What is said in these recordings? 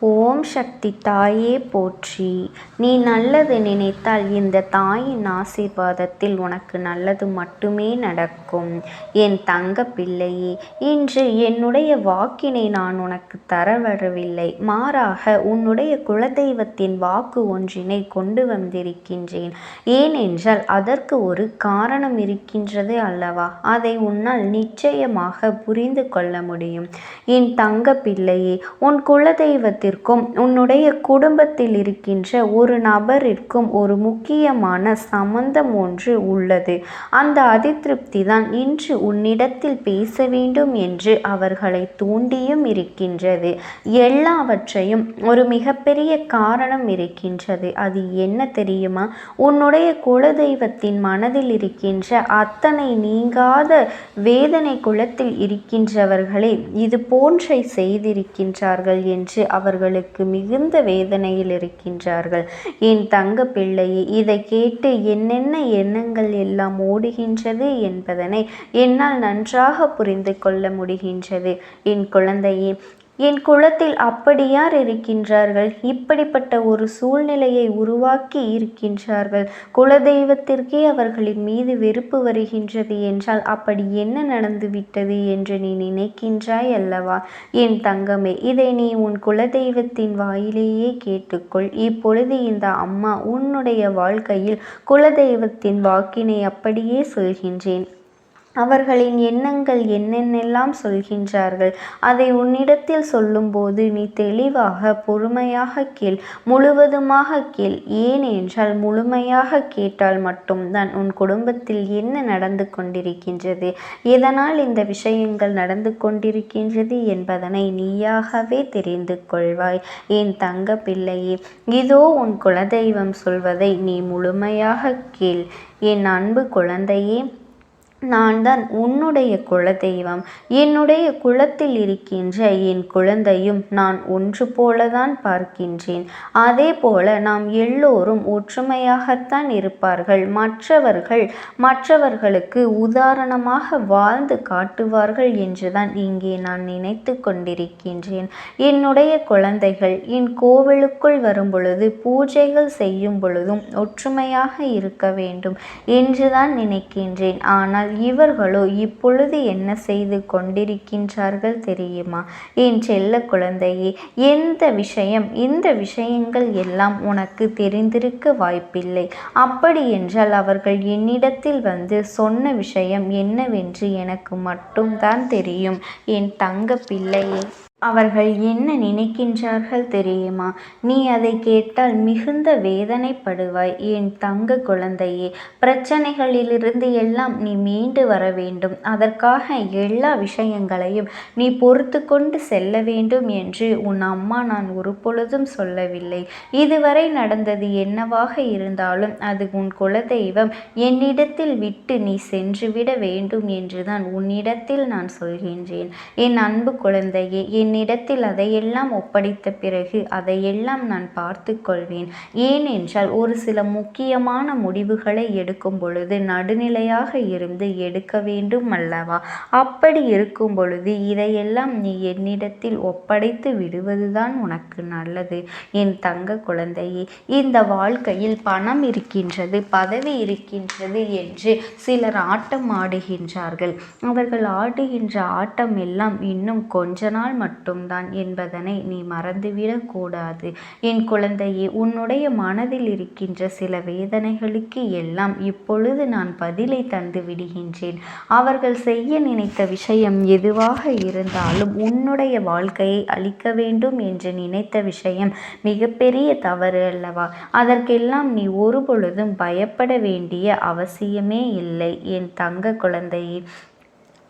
ஓம் சக்தி தாயே போற்றி. நீ நல்லது நினைத்தால் இந்த தாயின் ஆசீர்வாதத்தில் உனக்கு நல்லது மட்டுமே நடக்கும். என் தங்க பிள்ளையே இன்று என்னுடைய வாக்கினை நான் உனக்கு தர வரவில்லை. மாறாக உன்னுடைய குலதெய்வத்தின் வாக்கு ஒன்றினை கொண்டு வந்திருக்கின்றேன். ஏனென்றால் அதற்கு ஒரு காரணம் இருக்கின்றது அல்லவா? அதை உன்னால் நிச்சயமாக புரிந்து கொள்ள முடியும். என் தங்க பிள்ளையே உன் குலதெய்வத்தில் குடும்பத்திற்கும் உன்னுடைய குடும்பத்தில் இருக்கின்ற ஒரு நபரிற்கும் ஒரு முக்கியமான சம்பந்தம் ஒன்று உள்ளது. அந்த அதிருப்தி தான் இன்று உன்னிடத்தில் பேச வேண்டும் என்று அவர்களை தூண்டியும் இருக்கின்றது. எல்லாவற்றையும் ஒரு மிகப்பெரிய காரணம் இருக்கின்றது. அது என்ன தெரியுமா? உன்னுடைய குலதெய்வத்தின் மனதில் இருக்கின்ற அத்தனை நீங்காத வேதனை குலத்தில் இருக்கின்றவர்களே இது போன்றை செய்திருக்கின்றார்கள் என்று அவர் அவர்களுக்கு மிகுந்த வேதனையில் இருக்கின்றார்கள். என் தங்க பிள்ளையே இதை கேட்டு என்னென்ன எண்ணங்கள் எல்லாம் ஓடுகின்றது என்பதனை என்னால் நன்றாக புரிந்து கொள்ள முடிகின்றது. என் குழந்தையே என் குலத்தில் அப்படியார் இருக்கின்றார்கள்? இப்படிப்பட்ட ஒரு சூழ்நிலையை உருவாக்கி இருக்கின்றார்கள். குலதெய்வத்திற்கே அவர்களின் மீது வெறுப்பு வருகின்றது என்றால் அப்படி என்ன நடந்துவிட்டது என்று நீ நினைக்கின்றாய் அல்லவா? என் தங்கமே இதை நீ உன் குலதெய்வத்தின் வாயிலேயே கேட்டுக்கொள். இப்பொழுது இந்த அம்மா உன்னுடைய வாழ்க்கையில் குலதெய்வத்தின் வாக்கினை அப்படியே சொல்கின்றேன். அவர்களின் எண்ணங்கள் என்னென்னெல்லாம் சொல்கின்றார்கள்? அதை உன்னிடத்தில் சொல்லும்போது நீ தெளிவாக பொறுமையாக கேள். முழுவதுமாக கேள். ஏன் என்றால் முழுமையாக கேட்டால் மட்டும்தான் உன் குடும்பத்தில் என்ன நடந்து கொண்டிருக்கின்றது? எதனால் இந்த விஷயங்கள் நடந்து கொண்டிருக்கின்றது என்பதனை நீயாகவே தெரிந்து கொள்வாய். என் தங்க பிள்ளையே இதோ உன் குலதெய்வம் சொல்வதை நீ முழுமையாக கேள். என் அன்பு குழந்தையே நான் தான் உன்னுடைய குலதெய்வம். என்னுடைய குலத்தில் இருக்கின்ற என் குழந்தையும் நான் ஒன்று போலதான் பார்க்கின்றேன். அதே போல நாம் எல்லோரும் ஒற்றுமையாகத்தான் இருப்பார்கள். மற்றவர்கள் மற்றவர்களுக்கு உதாரணமாக வாழ்ந்து காட்டுவார்கள் என்றுதான் இங்கே நான் நினைத்து கொண்டிருக்கின்றேன். என்னுடைய குழந்தைகள் என் கோவிலுக்குள் வரும் பொழுது பூஜைகள் செய்யும் பொழுதும் ஒற்றுமையாக இருக்க வேண்டும் என்றுதான் நினைக்கின்றேன். ஆனால் ஆனால் இவர்களோ இப்பொழுது என்ன செய்து கொண்டிருக்கின்றார்கள் தெரியுமா? என் செல்ல குழந்தையே எந்த விஷயம் இந்த விஷயங்கள் எல்லாம் உனக்கு தெரிந்திருக்க வாய்ப்பில்லை. அப்படி என்றால் அவர்கள் என்னிடத்தில் வந்து சொன்ன விஷயம் என்னவென்று எனக்கு மட்டும்தான் தெரியும். என் தங்க பிள்ளையே அவர்கள் என்ன நினைக்கின்றார்கள் தெரியுமா? நீ அதை கேட்டால் மிகுந்த வேதனைப்படுவாய். என் தங்க குழந்தையே பிரச்சனைகளிலிருந்து எல்லாம் நீ மீண்டு வர வேண்டும். அதற்காக எல்லா விஷயங்களையும் நீ பொறுத்து கொண்டு செல்ல வேண்டும் என்று உன் அம்மா நான் ஒரு பொழுதும் சொல்லவில்லை. இதுவரை நடந்தது என்னவாக இருந்தாலும் அது உன் குலதெய்வம் என்னிடத்தில் விட்டு நீ சென்றுவிட வேண்டும் என்றுதான் உன்னிடத்தில் நான் சொல்கின்றேன். என் அன்பு குழந்தையே என் என்னிடத்தில் அதையெல்லாம் ஒப்படைத்த பிறகு அதையெல்லாம் நான் பார்த்து கொள்வேன். ஏனென்றால் ஒரு சில முக்கியமான முடிவுகளை எடுக்கும் பொழுது நடுநிலையாக இருந்து எடுக்க வேண்டும் அல்லவா? அப்படி இருக்கும் பொழுது இதையெல்லாம் நீ என்னிடத்தில் ஒப்படைத்து விடுவதுதான் உனக்கு நல்லது. என் தங்க குழந்தையே இந்த வாழ்க்கையில் பணம் இருக்கின்றது பதவி இருக்கின்றது என்று சிலர் ஆட்டம் ஆடுகின்றார்கள். அவர்கள் ஆடுகின்ற ஆட்டம் எல்லாம் இன்னும் கொஞ்ச நாள் மட்டும் மட்டும்தான் என்பதனை நீ மறந்துவிடக்கூடாது என் குழந்தையே உன்னுடைய மனதில் இருக்கின்ற சில வேதனைகளுக்கு எல்லாம் இப்பொழுது நான் பதிலை தந்து விடுகின்றேன். அவர்கள் செய்ய நினைத்த விஷயம் எதுவாக இருந்தாலும் உன்னுடைய வாழ்க்கையை அளிக்க வேண்டும் என்று நினைத்த விஷயம் மிகப்பெரிய தவறு அல்லவா? அதற்கெல்லாம் நீ ஒரு பொழுதும் பயப்பட வேண்டிய அவசியமே இல்லை என் தங்க குழந்தையே.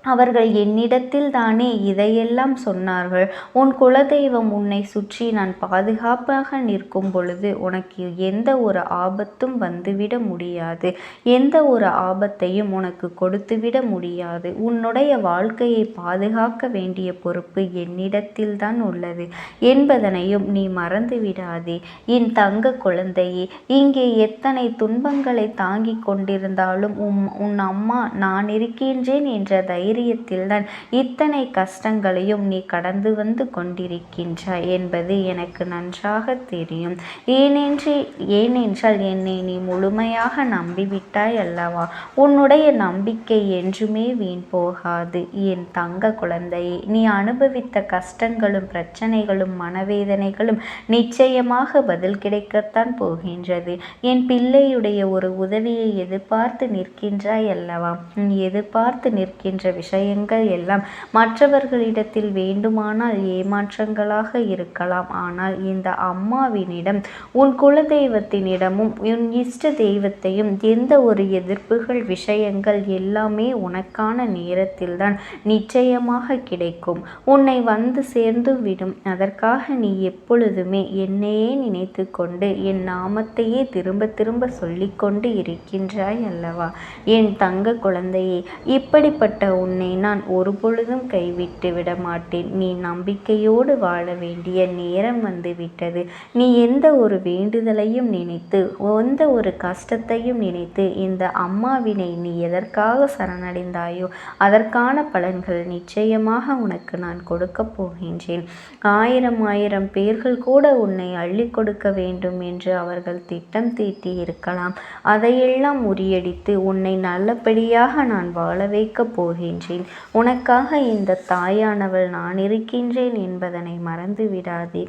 அவர்கள் என்னிடத்தில் தானே இதையெல்லாம் சொன்னார்கள். உன் குலதெய்வம் உன்னை சுற்றி நான் பாதுகாப்பாக நிற்கும் பொழுது உனக்கு எந்த ஒரு ஆபத்தும் வந்துவிட முடியாது. எந்த ஒரு ஆபத்தையும் உனக்கு கொடுத்துவிட முடியாது. உன்னுடைய வாழ்க்கையை பாதுகாக்க வேண்டிய பொறுப்பு என்னிடத்தில் தான் உள்ளது என்பதனையும் நீ மறந்து விடாதே என் தங்க குழந்தையே இங்கே எத்தனை துன்பங்களை தாங்கிக் கொண்டிருந்தாலும் உம் உன் அம்மா நான் இருக்கின்றேன் என்ற தைரியம் தைரியத்தில்தான் இத்தனை கஷ்டங்களையும் நீ கடந்து வந்து கொண்டிருக்கின்றாய் என்பது எனக்கு நன்றாக தெரியும். ஏனென்று ஏனென்றால் என்னை நீ முழுமையாக நம்பிவிட்டாய் அல்லவா? உன்னுடைய நம்பிக்கை என்றுமே வீண் போகாது. என் தங்க குழந்தையே நீ அனுபவித்த கஷ்டங்களும் பிரச்சனைகளும் மனவேதனைகளும் நிச்சயமாக பதில் கிடைக்கத்தான் போகின்றது. என் பிள்ளையுடைய ஒரு உதவியை எதிர்பார்த்து நிற்கின்றாய் அல்லவா? நீ எதிர்பார்த்து நிற்கின்ற விஷயம் விஷயங்கள் எல்லாம் மற்றவர்களிடத்தில் வேண்டுமானால் ஏமாற்றங்களாக இருக்கலாம். ஆனால் இந்த அம்மாவினிடம் உன் குலதெய்வத்தினிடமும் உன் இஷ்ட தெய்வத்தையும் எந்த ஒரு எதிர்ப்புகள் விஷயங்கள் எல்லாமே உனக்கான நேரத்தில்தான் நிச்சயமாக கிடைக்கும். உன்னை வந்து சேர்ந்து விடும். அதற்காக நீ எப்பொழுதுமே என்னையே நினைத்து கொண்டு என் நாமத்தையே திரும்ப திரும்ப சொல்லிக்கொண்டு இருக்கின்றாய் அல்லவா? என் தங்க குழந்தையே இப்படிப்பட்ட உன்னை நான் ஒரு பொழுதும் கைவிட்டு விட மாட்டேன் நீ நம்பிக்கையோடு வாழ வேண்டிய நேரம் வந்து விட்டது நீ எந்த ஒரு வேண்டுதலையும் நினைத்து எந்த ஒரு கஷ்டத்தையும் நினைத்து இந்த அம்மாவினை நீ எதற்காக சரணடைந்தாயோ அதற்கான பலன்கள் நிச்சயமாக உனக்கு நான் கொடுக்க போகின்றேன். ஆயிரம் ஆயிரம் பேர்கள் கூட உன்னை அள்ளி கொடுக்க வேண்டும் என்று அவர்கள் திட்டம் தீட்டி இருக்கலாம். அதையெல்லாம் முறியடித்து உன்னை நல்லபடியாக நான் வாழ வைக்கப் போகிறேன் இருக்கின்றேன் உனக்காக இந்த தாயானவள் நான் இருக்கின்றேன் என்பதனை மறந்து விடாதே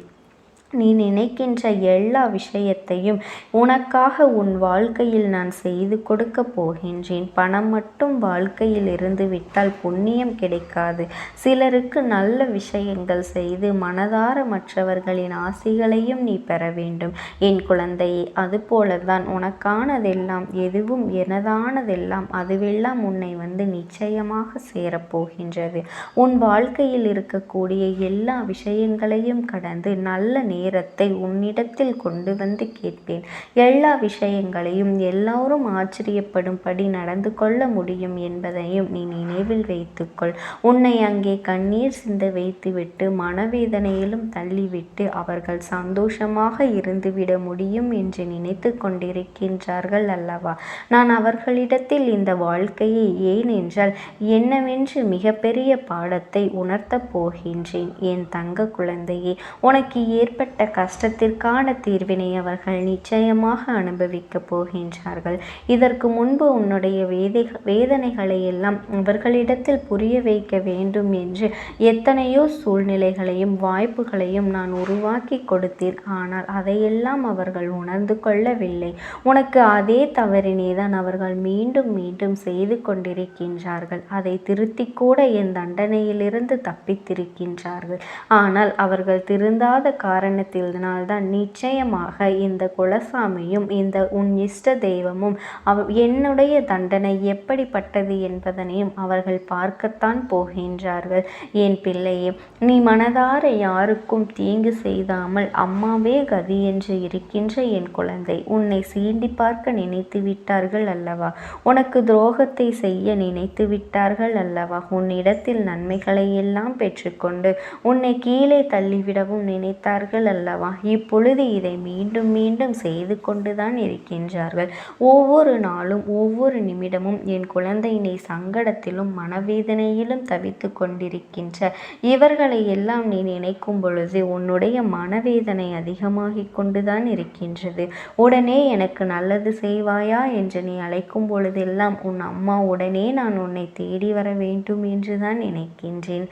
நீ நினைக்கின்ற எல்லா விஷயத்தையும் உனக்காக உன் வாழ்க்கையில் நான் செய்து கொடுக்க போகின்றேன். பணம் மட்டும் வாழ்க்கையில் இருந்து விட்டால் புண்ணியம் கிடைக்காது. சிலருக்கு நல்ல விஷயங்கள் செய்து மனதார மற்றவர்களின் ஆசைகளையும் நீ பெற வேண்டும். என் குழந்தையே அதுபோலதான் உனக்கானதெல்லாம் எதுவும் எனதானதெல்லாம் அதுவெல்லாம் உன்னை வந்து நிச்சயமாக சேரப்போகின்றது உன் வாழ்க்கையில் இருக்கக்கூடிய எல்லா விஷயங்களையும் கடந்து நல்ல நேரத்தை உன்னிடத்தில் கொண்டு வந்து கேட்பேன். எல்லா விஷயங்களையும் எல்லோரும் ஆச்சரியப்படும்படி நடந்து கொள்ள முடியும் என்பதையும் நீ நினைவில் வைத்துக்கொள். உன்னை அங்கே கண்ணீர் சிந்த வைத்துவிட்டு மனவேதனையிலும் தள்ளிவிட்டு அவர்கள் சந்தோஷமாக இருந்துவிட முடியும் என்று நினைத்து கொண்டிருக்கின்றார்கள் அல்லவா? நான் அவர்களிடத்தில் இந்த வாழ்க்கையை ஏன் என்றால் என்னவென்று மிகப்பெரிய பாடத்தை உணர்த்தப் போகின்றேன். என் தங்க குழந்தையே உனக்கு ஏற்பட்ட ஏற்பட்ட கஷ்டத்திற்கான தீர்வினை அவர்கள் நிச்சயமாக அனுபவிக்கப் போகின்றார்கள். இதற்கு முன்பு உன்னுடைய வேதை வேதனைகளை எல்லாம் அவர்களிடத்தில் புரிய வைக்க வேண்டும் என்று எத்தனையோ சூழ்நிலைகளையும் வாய்ப்புகளையும் நான் உருவாக்கி கொடுத்தேன் ஆனால் அதையெல்லாம் அவர்கள் உணர்ந்து கொள்ளவில்லை. உனக்கு அதே தவறினை தான் அவர்கள் மீண்டும் மீண்டும் செய்து கொண்டிருக்கின்றார்கள். அதை திருத்தி கூட என் தண்டனையிலிருந்து தப்பித்திருக்கின்றார்கள். ஆனால் அவர்கள் திருந்தாத காரண காரணத்தினால்தான் நிச்சயமாக இந்த குலசாமியும் இந்த உன் இஷ்ட தெய்வமும் அவ என்னுடைய தண்டனை எப்படிப்பட்டது என்பதனையும் அவர்கள் பார்க்கத்தான் போகின்றார்கள். என் பிள்ளையே நீ மனதார யாருக்கும் தீங்கு செய்தாமல் அம்மாவே கதி என்று இருக்கின்ற என் குழந்தை உன்னை சீண்டி பார்க்க நினைத்து விட்டார்கள் அல்லவா? உனக்கு துரோகத்தை செய்ய நினைத்து விட்டார்கள் அல்லவா? உன்னிடத்தில் நன்மைகளை எல்லாம் பெற்றுக்கொண்டு உன்னை கீழே தள்ளிவிடவும் நினைத்தார்கள் அல்லவா? இப்பொழுது இதை மீண்டும் மீண்டும் செய்து கொண்டுதான் இருக்கின்றார்கள். ஒவ்வொரு நாளும் ஒவ்வொரு நிமிடமும் என் குழந்தையினை சங்கடத்திலும் மனவேதனையிலும் தவித்து கொண்டிருக்கின்ற இவர்களை எல்லாம் நீ நினைக்கும் பொழுது உன்னுடைய மனவேதனை அதிகமாகிக் கொண்டுதான் இருக்கின்றது. உடனே எனக்கு நல்லது செய்வாயா என்று நீ அழைக்கும் பொழுதெல்லாம் உன் அம்மா உடனே நான் உன்னை தேடி வர வேண்டும் என்றுதான் நினைக்கின்றேன்.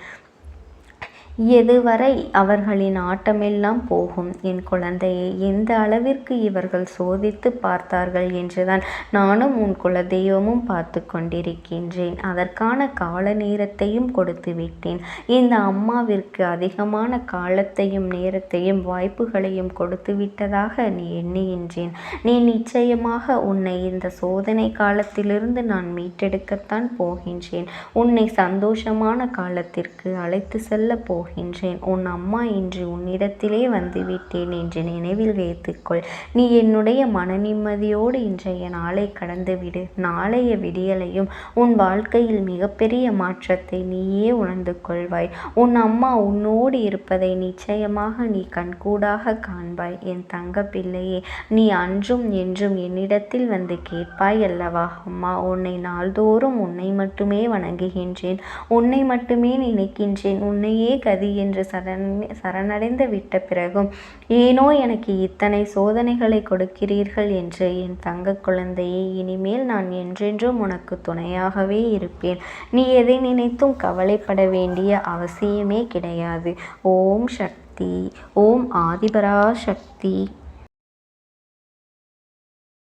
எதுவரை அவர்களின் ஆட்டமெல்லாம் போகும்? என் குழந்தையை எந்த அளவிற்கு இவர்கள் சோதித்து பார்த்தார்கள் என்றுதான் நானும் உன் குலதெய்வமும் பார்த்து கொண்டிருக்கின்றேன். அதற்கான கால நேரத்தையும் கொடுத்து விட்டேன். இந்த அம்மாவிற்கு அதிகமான காலத்தையும் நேரத்தையும் வாய்ப்புகளையும் கொடுத்து விட்டதாக நீ எண்ணுகின்றேன். நீ நிச்சயமாக உன்னை இந்த சோதனை காலத்திலிருந்து நான் மீட்டெடுக்கத்தான் போகின்றேன். உன்னை சந்தோஷமான காலத்திற்கு அழைத்து செல்ல போகிறேன். போகின்றேன். உன் அம்மா இன்று உன்னிடத்திலே வந்துவிட்டேன் என்று நினைவில் வைத்துக்கொள். நீ என்னுடைய மன நிம்மதியோடு இன்றைய நாளை கடந்துவிடு. நாளைய விடியலையும் உன் வாழ்க்கையில் மிகப்பெரிய மாற்றத்தை நீயே உணர்ந்து கொள்வாய். உன் அம்மா உன்னோடு இருப்பதை நிச்சயமாக நீ கண்கூடாக காண்பாய். என் தங்க பிள்ளையே நீ அன்றும் என்றும் என்னிடத்தில் வந்து கேட்பாய் அல்லவா? அம்மா உன்னை நாள்தோறும் உன்னை மட்டுமே வணங்குகின்றேன். உன்னை மட்டுமே நினைக்கின்றேன். உன்னையே கதி என்று சரண் சரணடைந்து விட்ட பிறகும் ஏனோ எனக்கு இத்தனை சோதனைகளை கொடுக்கிறீர்கள் என்று என் தங்க குழந்தையை இனிமேல் நான் என்றென்றும் உனக்கு துணையாகவே இருப்பேன். நீ எதை நினைத்தும் கவலைப்பட வேண்டிய அவசியமே கிடையாது. ஓம் சக்தி ஓம் ஆதிபரா சக்தி.